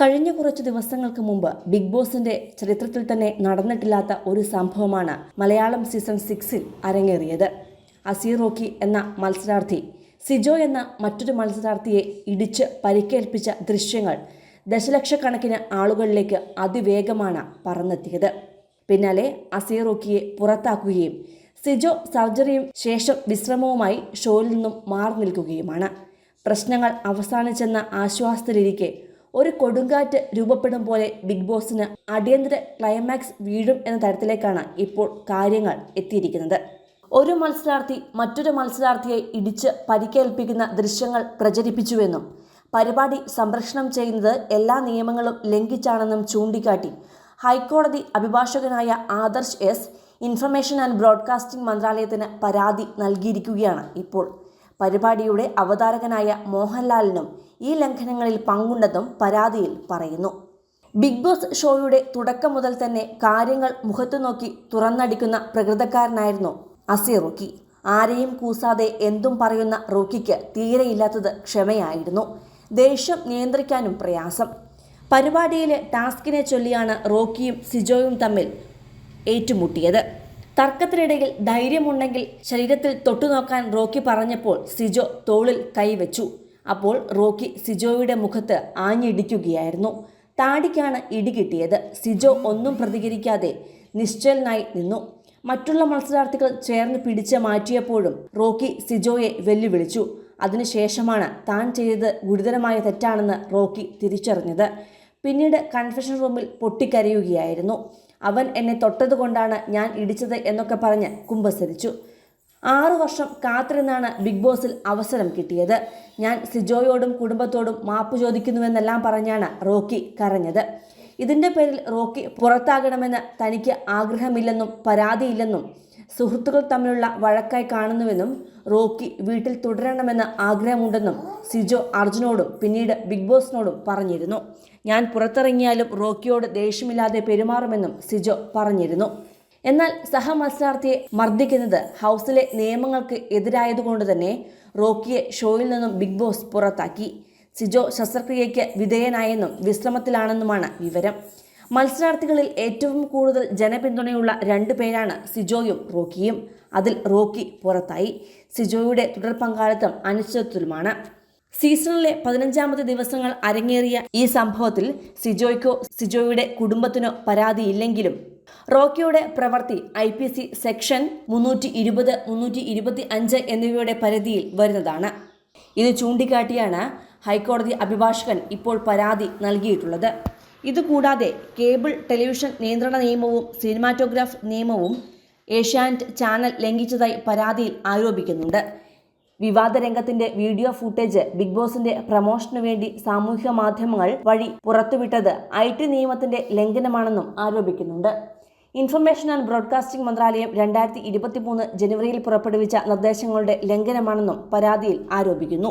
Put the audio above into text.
കഴിഞ്ഞ കുറച്ച് ദിവസങ്ങൾക്ക് മുമ്പ് ബിഗ് ബോസിന്റെ ചരിത്രത്തിൽ തന്നെ നടന്നിട്ടില്ലാത്ത ഒരു സംഭവമാണ് മലയാളം സീസൺ സിക്സിൽ അരങ്ങേറിയത്. അസീറോക്കി എന്ന മത്സരാർത്ഥി സിജോ എന്ന മറ്റൊരു മത്സരാർത്ഥിയെ ഇടിച്ച് പരിക്കേൽപ്പിച്ച ദൃശ്യങ്ങൾ ദശലക്ഷക്കണക്കിന് ആളുകളിലേക്ക് അതിവേഗമാണ് പറന്നെത്തിയത്. പിന്നാലെ അസീറോക്കിയെ പുറത്താക്കുകയും സിജോ സർജറിയും ശേഷം വിശ്രമവുമായി ഷോയിൽ നിന്നും മാറി നിൽക്കുകയുമാണ്. പ്രശ്നങ്ങൾ അവസാനിച്ചെന്ന ആശ്വാസത്തിലിരിക്കെ ഒരു കൊടുങ്കാറ്റ് രൂപപ്പെടും പോലെ ബിഗ് ബോസിന് അടിയന്തര ക്ലൈമാക്സ് വീഴും എന്ന തരത്തിലേക്കാണ് ഇപ്പോൾ കാര്യങ്ങൾ എത്തിയിരിക്കുന്നത്. ഒരു മത്സരാർത്ഥി മറ്റൊരു മത്സരാർത്ഥിയെ ഇടിച്ച് പരിക്കേൽപ്പിക്കുന്ന ദൃശ്യങ്ങൾ പ്രചരിപ്പിച്ചുവെന്നും പരിപാടി സംപ്രേഷണം ചെയ്യുന്നത് എല്ലാ നിയമങ്ങളും ലംഘിച്ചാണെന്നും ചൂണ്ടിക്കാട്ടി ഹൈക്കോടതി അഭിഭാഷകനായ Adarsh S information and broadcasting മന്ത്രാലയത്തിന് പരാതി നൽകിയിരിക്കുകയാണ് ഇപ്പോൾ. പരിപാടിയുടെ അവതാരകനായ മോഹൻലാലിനും ഈ ലംഘനങ്ങളിൽ പങ്കുണ്ടെന്നും പരാതിയിൽ പറയുന്നു. ബിഗ് ബോസ് ഷോയുടെ തുടക്കം മുതൽ തന്നെ കാര്യങ്ങൾ മുഖത്തു നോക്കി തുറന്നടിക്കുന്ന പ്രകൃതക്കാരനായിരുന്നു അസി റോക്കി. ആരെയും കൂസാതെ എന്തും പറയുന്ന റോക്കിക്ക് തീരെയില്ലാത്തത് ക്ഷമയായിരുന്നു. ദേഷ്യം നിയന്ത്രിക്കാനും പ്രയാസം. പരിപാടിയിലെ ടാസ്കിനെ ചൊല്ലിയാണ് റോക്കിയും സിജോയും തമ്മിൽ ഏറ്റുമുട്ടിയത്. തർക്കത്തിനിടയിൽ ധൈര്യമുണ്ടെങ്കിൽ ശരീരത്തിൽ തൊട്ടുനോക്കാൻ റോക്കി പറഞ്ഞപ്പോൾ സിജോ തോളിൽ കൈവച്ചു. അപ്പോൾ റോക്കി സിജോയുടെ മുഖത്ത് ആഞ്ഞിടിക്കുകയായിരുന്നു. താടിക്കാണ് ഇടി കിട്ടിയത്. സിജോ ഒന്നും പ്രതികരിക്കാതെ നിശ്ചലനായി നിന്നു. മറ്റുള്ള മത്സരാർത്ഥികൾ ചേർന്ന് പിടിച്ച് മാറ്റിയപ്പോഴും റോക്കി സിജോയെ വെല്ലുവിളിച്ചു. അതിനുശേഷമാണ് താൻ ചെയ്തത് ഗുരുതരമായ തെറ്റാണെന്ന് റോക്കി തിരിച്ചറിഞ്ഞത്. പിന്നീട് കൺഫെഷൻ റൂമിൽ പൊട്ടിക്കരയുകയായിരുന്നു. അവൻ എന്നെ തൊട്ടതുകൊണ്ടാണ് ഞാൻ ഇടിച്ചത് എന്നൊക്കെ പറഞ്ഞ് കുമ്പസരിച്ചു. ആറു വർഷം കാത്തിരുന്നാണ് ബിഗ് ബോസിൽ അവസരം കിട്ടിയത്. ഞാൻ സിജോയോടും കുടുംബത്തോടും മാപ്പ് ചോദിക്കുന്നുവെന്നെല്ലാം പറഞ്ഞാണ് റോക്കി കരഞ്ഞത്. ഇതിന്റെ പേരിൽ റോക്കി പുറത്താകണമെന്ന് തനിക്ക് ആഗ്രഹമില്ലെന്നും പരാതിയില്ലെന്നും സുഹൃത്തുക്കൾ തമ്മിലുള്ള വഴക്കായി കാണുന്നുവെന്നും റോക്കി വീട്ടിൽ തുടരണമെന്ന് ആഗ്രഹമുണ്ടെന്നും സിജോ അർജുനോടും പിന്നീട് ബിഗ് ബോസിനോടും പറഞ്ഞിരുന്നു. ഞാൻ പുറത്തിറങ്ങിയാലും റോക്കിയോട് ദേഷ്യമില്ലാതെ പെരുമാറുമെന്നും സിജോ പറഞ്ഞിരുന്നു. എന്നാൽ സഹമത്സരാർത്ഥിയെ മർദ്ദിക്കുന്നത് ഹൗസിലെ നിയമങ്ങൾക്ക് എതിരായതുകൊണ്ട് തന്നെ റോക്കിയെ ഷോയിൽ നിന്നും ബിഗ് ബോസ് പുറത്താക്കി. സിജോ ശസ്ത്രക്രിയയ്ക്ക് വിധേയനായെന്നും വിശ്രമത്തിലാണെന്നുമാണ് വിവരം. മത്സരാർത്ഥികളിൽ ഏറ്റവും കൂടുതൽ ജനപിന്തുണയുള്ള രണ്ടു പേരാണ് സിജോയും റോക്കിയും. അതിൽ റോക്കി പുറത്തായി. സിജോയുടെ തുടർ പങ്കാളിത്തം അനിശ്ചിതത്വത്തിലുമാണ്. സീസണിലെ പതിനഞ്ചാമത്തെ ദിവസങ്ങൾ അരങ്ങേറിയ ഈ സംഭവത്തിൽ സിജോയ്ക്കോ സിജോയുടെ കുടുംബത്തിനോ പരാതിയില്ലെങ്കിലും റോക്കിയുടെ പ്രവൃത്തി ഐ പി സി സെക്ഷൻ മുന്നൂറ്റി ഇരുപത് മുന്നൂറ്റി ഇരുപത്തി അഞ്ച് എന്നിവയുടെ പരിധിയിൽ വരുന്നതാണ്. ഇത് ചൂണ്ടിക്കാട്ടിയാണ് ഹൈക്കോടതി അഭിഭാഷകൻ ഇപ്പോൾ പരാതി നൽകിയിട്ടുള്ളത്. ഇതുകൂടാതെ കേബിൾ ടെലിവിഷൻ നിയന്ത്രണ നിയമവും സിനിമാറ്റോഗ്രാഫ് നിയമവും ഏഷ്യാനെറ്റ് ചാനൽ ലംഘിച്ചതായി പരാതിയിൽ ആരോപിക്കുന്നുണ്ട്. വിവാദ രംഗത്തിന്റെ വീഡിയോ ഫുട്ടേജ് ബിഗ് ബോസിന്റെ പ്രമോഷനു വേണ്ടി സാമൂഹ്യ മാധ്യമങ്ങൾ വഴി പുറത്തുവിട്ടത് ഐ ടി നിയമത്തിന്റെ ലംഘനമാണെന്നും ആരോപിക്കുന്നുണ്ട്. ഇൻഫർമേഷൻ ആൻഡ് ബ്രോഡ്കാസ്റ്റിംഗ് മന്ത്രാലയം രണ്ടായിരത്തി ജനുവരിയിൽ പുറപ്പെടുവിച്ച നിർദ്ദേശങ്ങളുടെ ലംഘനമാണെന്നും പരാതിയിൽ ആരോപിക്കുന്നു.